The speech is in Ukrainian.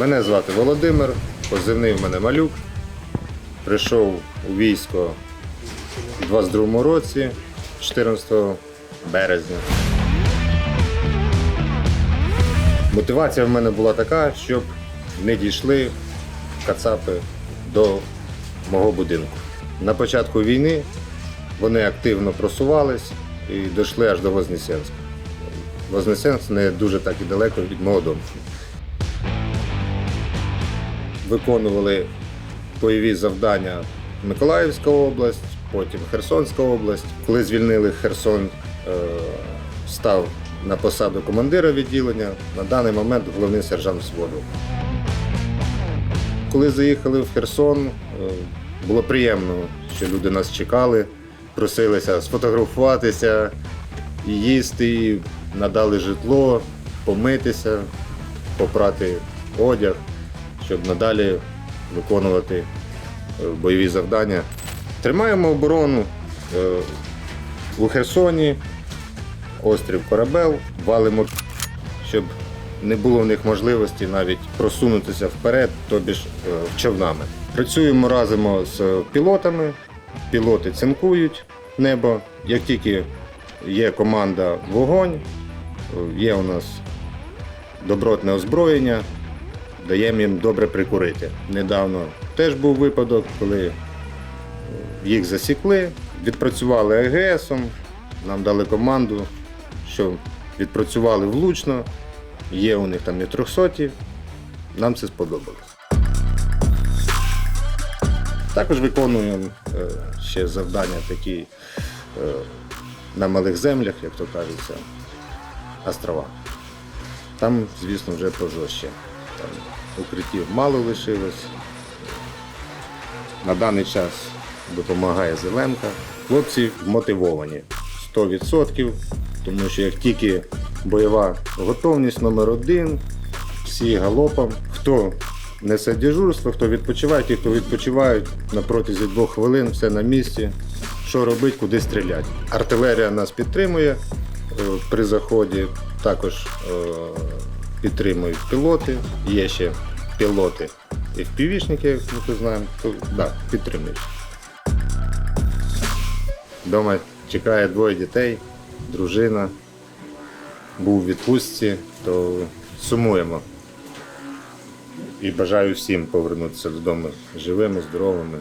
Мене звати Володимир, позивний в мене малюк. Прийшов у військо у 22 році, 14 березня. Мотивація в мене була така, щоб не дійшли кацапи до мого будинку. На початку війни вони активно просувались і дійшли аж до Вознесенська. Вознесенськ не дуже так і далеко від мого дому. Виконували бойові завдання Миколаївська область, потім Херсонська область. Коли звільнили Херсон, е, став на посаду командира відділення, на даний момент головний сержант взводу. Коли заїхали в Херсон, е, було приємно, що люди нас чекали, просилися сфотографуватися, їсти, надали житло, помитися, попрати одяг, щоб надалі виконувати е, бойові завдання. Тримаємо оборону е, у Херсоні, острів Корабел, валимо, щоб не було в них можливості навіть просунутися вперед, тобі ж е, човнами. Працюємо разом з пілотами, пілоти цинкують небо. Як тільки є команда вогонь, є у нас добротне озброєння, даємо їм добре прикурити. Недавно теж був випадок, коли е, їх засікли, відпрацювали АГСом, нам дали команду, що відпрацювали влучно, є у них там і 300, нам це сподобалось. Також виконуємо е, ще завдання такі е, на малих землях, як то кажеться, острова. Там, звісно, вже пожорстче. Там укриттів мало лишилось. На даний час допомагає Зеленка. Хлопці мотивовані 100%, тому що як тільки бойова готовність номер один, всі галопом. Хто несе дежурство, хто відпочиває, ті, хто відпочивають на протязі двох хвилин, все на місці. Що робити, куди стріляти. Артилерія нас підтримує е, при заході. Також е, підтримують пілоти. Є ще пілоти впівішники, як ми знаємо, то, да, підтримують. Дома чекає двоє дітей, дружина. Був у відпустці, то сумуємо. І бажаю всім повернутися додому живими, здоровими.